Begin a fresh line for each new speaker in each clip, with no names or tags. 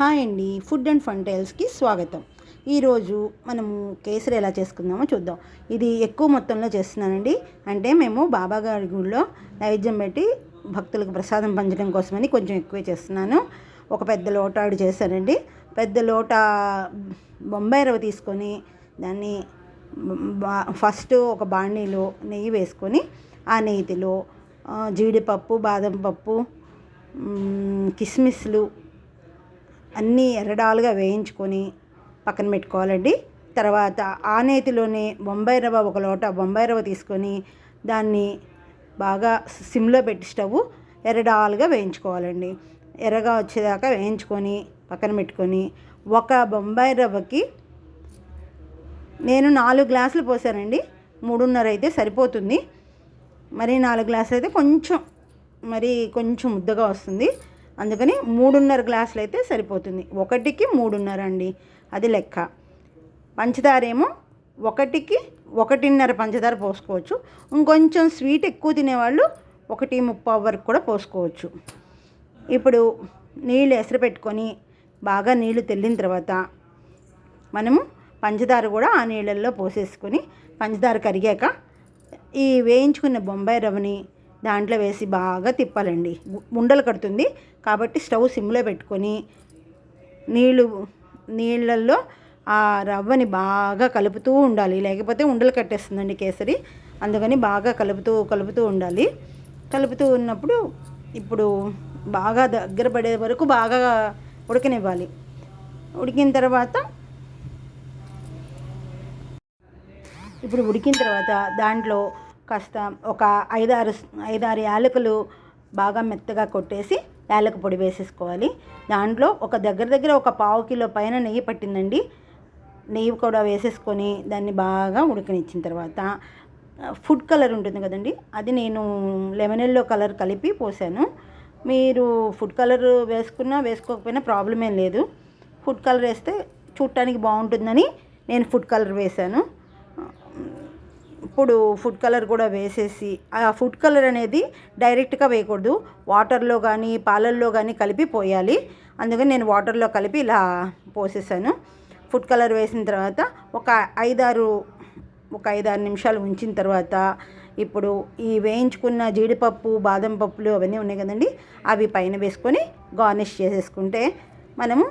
Hi అండి food and fun టైల్స్కి స్వాగతం. ఈరోజు మనము కేసరి ఎలా చేసుకుందామో చూద్దాం. ఇది ఎక్కువ మొత్తంలో చేస్తున్నానండి. అంటే మేము బాబా గారి గుడిలో నైవేద్యం పెట్టి భక్తులకు ప్రసాదం పంచడం కోసమని కొంచెం ఎక్కువే చేస్తున్నాను. ఒక పెద్ద లోటాడు చేశానండి పెద్ద లోట బొంబాయి రవ్వ తీసుకొని దాన్ని బా- ఫస్ట్ ఒక బాణీలో నెయ్యి వేసుకొని ఆ నెయ్యిలో జీడిపప్పు బాదం పప్పు కిస్మిస్లు అన్నీ ఎర్రడాలుగా వేయించుకొని పక్కన పెట్టుకోవాలండి. తర్వాత ఆ నేతిలోనే బొంబాయి రవ్వ ఒక లోట బొంబాయి రవ్వ తీసుకొని దాన్ని బాగా సిమ్లో పెట్టి స్టవ్ ఎర్రడాలుగా వేయించుకోవాలండి. ఎర్రగా వచ్చేదాకా వేయించుకొని పక్కన పెట్టుకొని ఒక బొంబాయి రవ్వకి నేను నాలుగు గ్లాసులు పోసానండి. మూడున్నర అయితే సరిపోతుంది. మరి నాలుగు గ్లాసులు అయితే కొంచెం మరి కొంచెం ముద్దగా వస్తుంది. అందుకని మూడున్నర గ్లాసులు అయితే సరిపోతుంది. ఒకటికి మూడున్నర అండి. అది లెక్క. పంచదార ఏమో ఒకటికి ఒకటిన్నర పంచదార పోసుకోవచ్చు. ఇంకొంచెం స్వీట్ ఎక్కువ తినేవాళ్ళు ఒకటి ముప్పావు వరకు కూడా పోసుకోవచ్చు. ఇప్పుడు నీళ్ళు ఎసరు పెట్టుకొని బాగా నీళ్ళు తెల్లిన తర్వాత మనము పంచదార కూడా ఆ నీళ్ళల్లో పోసేసుకొని పంచదార కరిగాక ఈ వేయించుకున్న బొంబాయి రవ్వని దాంట్లో వేసి బాగా తిప్పాలండి. ఉండలు కడుతుంది. కాబట్టి స్టవ్ సిమ్లో పెట్టుకొని నీళ్ళు నీళ్ళల్లో ఆ రవ్వని బాగా కలుపుతూ ఉండాలి. లేకపోతే ఉండలు కట్టేస్తుందండి కేసరి. అందుకని బాగా కలుపుతూ కలుపుతూ ఉండాలి. కలుపుతూ ఉన్నప్పుడు ఇప్పుడు బాగా దగ్గర పడే వరకు బాగా ఉడకనివ్వాలి. ఉడికిన తర్వాత ఇప్పుడు ఉడికిన తర్వాత దాంట్లో కాస్త ఒక ఐదారు ఐదారు యాలకులు బాగా మెత్తగా కొట్టేసి యాలక పొడి వేసేసుకోవాలి. దాంట్లో ఒక దగ్గర దగ్గర ఒక పావు కిలో పైన నెయ్యి పట్టిందండి. నెయ్యి కూడా వేసేసుకొని దాన్ని బాగా ఉడకనిచ్చిన తర్వాత ఫుడ్ కలర్ ఉంటుంది కదండి అది నేను లెమన్ ఎల్లో కలర్ కలిపి పోసాను. మీరు ఫుడ్ కలర్ వేసుకున్నా వేసుకోకపోయినా ప్రాబ్లం ఏం లేదు. ఫుడ్ కలర్ వేస్తే చూడటానికి బాగుంటుందని నేను ఫుడ్ కలర్ వేశాను ఇప్పుడు ఫుడ్ కలర్ కూడా వేసేసి ఆ ఫుడ్ కలర్ అనేది డైరెక్ట్గా వేయకూడదు. వాటర్లో కానీ పాలల్లో కానీ కలిపి పోయాలి. అందుకని నేను వాటర్లో కలిపి ఇలా పోసేసాను. ఫుడ్ కలర్ వేసిన తర్వాత ఒక ఐదారు ఒక ఐదారు నిమిషాలు ఉంచిన తర్వాత ఇప్పుడు ఈ వేయించుకున్న జీడిపప్పు బాదం పప్పులు అవన్నీ ఉన్నాయి కదండి అవి పైన వేసుకొని గార్నిష్ చేసేసుకుంటే మనము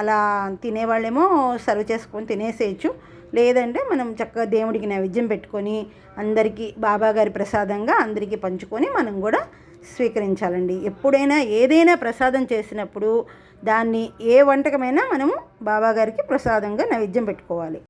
అలా తినేవాళ్ళేమో సర్వ్ చేసుకొని తినేసేయచ్చు. లేదంటే మనం చక్కగా దేవుడికి నైవేద్యం పెట్టుకొని అందరికీ బాబాగారి ప్రసాదంగా అందరికీ పంచుకొని మనం కూడా స్వీకరించాలండి. ఎప్పుడైనా ఏదైనా ప్రసాదం చేసినప్పుడు దాన్ని ఏ వంటకమైనా మనము బాబాగారికి ప్రసాదంగా నైవేద్యం పెట్టుకోవాలి.